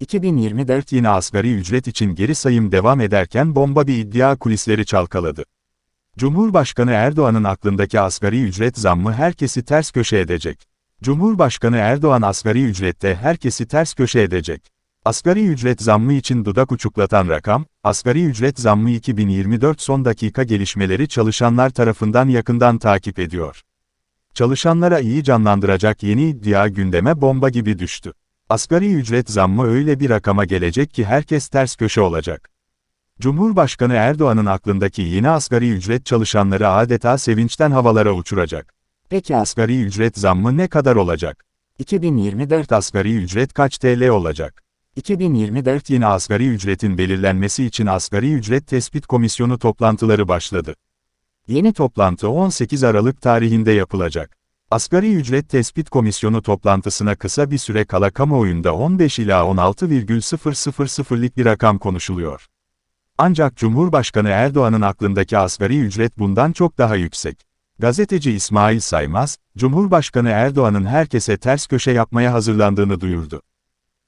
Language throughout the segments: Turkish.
2024 yine asgari ücret için geri sayım devam ederken bomba bir iddia kulisleri çalkaladı. Cumhurbaşkanı Erdoğan'ın aklındaki asgari ücret zammı herkesi ters köşe edecek. Cumhurbaşkanı Erdoğan asgari ücrette herkesi ters köşe edecek. Asgari ücret zammı için dudak uçuklatan rakam, asgari ücret zammı 2024 son dakika gelişmeleri çalışanlar tarafından yakından takip ediyor. Çalışanlara iyi canlandıracak yeni iddia gündeme bomba gibi düştü. Asgari ücret zammı öyle bir rakama gelecek ki herkes ters köşe olacak. Cumhurbaşkanı Erdoğan'ın aklındaki yeni asgari ücret çalışanları adeta sevinçten havalara uçuracak. Peki asgari ücret zammı ne kadar olacak? 2024 asgari ücret kaç TL olacak? 2024 yeni asgari ücretin belirlenmesi için Asgari Ücret Tespit Komisyonu toplantıları başladı. Yeni toplantı 18 Aralık tarihinde yapılacak. Asgari Ücret Tespit Komisyonu toplantısına kısa bir süre kala kamuoyunda 15 ila 16,000'lik bir rakam konuşuluyor. Ancak Cumhurbaşkanı Erdoğan'ın aklındaki asgari ücret bundan çok daha yüksek. Gazeteci İsmail Saymaz, Cumhurbaşkanı Erdoğan'ın herkese ters köşe yapmaya hazırlandığını duyurdu.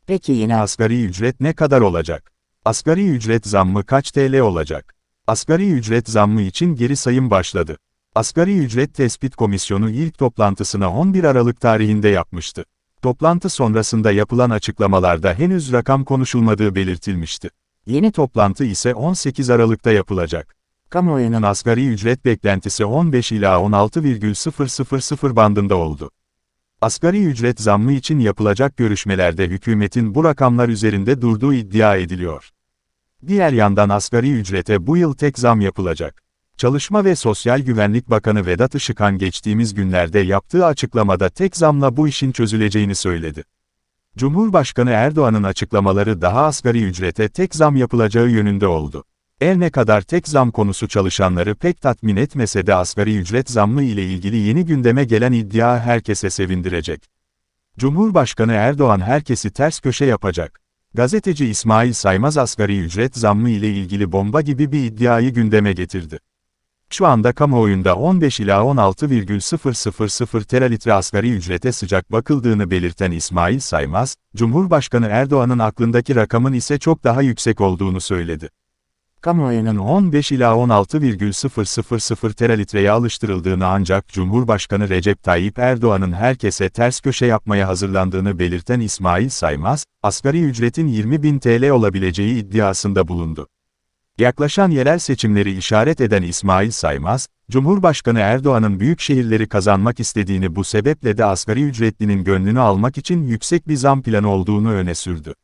Peki yine asgari ücret ne kadar olacak? Asgari ücret zammı kaç TL olacak? Asgari ücret zammı için geri sayım başladı. Asgari Ücret Tespit Komisyonu ilk toplantısını 11 Aralık tarihinde yapmıştı. Toplantı sonrasında yapılan açıklamalarda henüz rakam konuşulmadığı belirtilmişti. Yeni toplantı ise 18 Aralık'ta yapılacak. Kamuoyunun asgari ücret beklentisi 15 ila 16,000 bandında oldu. Asgari ücret zammı için yapılacak görüşmelerde hükümetin bu rakamlar üzerinde durduğu iddia ediliyor. Diğer yandan asgari ücrete bu yıl tek zam yapılacak. Çalışma ve Sosyal Güvenlik Bakanı Vedat Işıkhan geçtiğimiz günlerde yaptığı açıklamada tek zamla bu işin çözüleceğini söyledi. Cumhurbaşkanı Erdoğan'ın açıklamaları daha asgari ücrete tek zam yapılacağı yönünde oldu. Her ne kadar tek zam konusu çalışanları pek tatmin etmese de asgari ücret zammı ile ilgili yeni gündeme gelen iddia herkese sevindirecek. Cumhurbaşkanı Erdoğan herkesi ters köşe yapacak. Gazeteci İsmail Saymaz asgari ücret zammı ile ilgili bomba gibi bir iddiayı gündeme getirdi. Şu anda kamuoyunda 15 ila 16,000 teralitre asgari ücrete sıcak bakıldığını belirten İsmail Saymaz, Cumhurbaşkanı Erdoğan'ın aklındaki rakamın ise çok daha yüksek olduğunu söyledi. Kamuoyunun 15 ila 16,000 teralitreye alıştırıldığını ancak Cumhurbaşkanı Recep Tayyip Erdoğan'ın herkese ters köşe yapmaya hazırlandığını belirten İsmail Saymaz, asgari ücretin 20 bin TL olabileceği iddiasında bulundu. Yaklaşan yerel seçimleri işaret eden İsmail Saymaz, Cumhurbaşkanı Erdoğan'ın büyük şehirleri kazanmak istediğini bu sebeple de asgari ücretlinin gönlünü almak için yüksek bir zam planı olduğunu öne sürdü.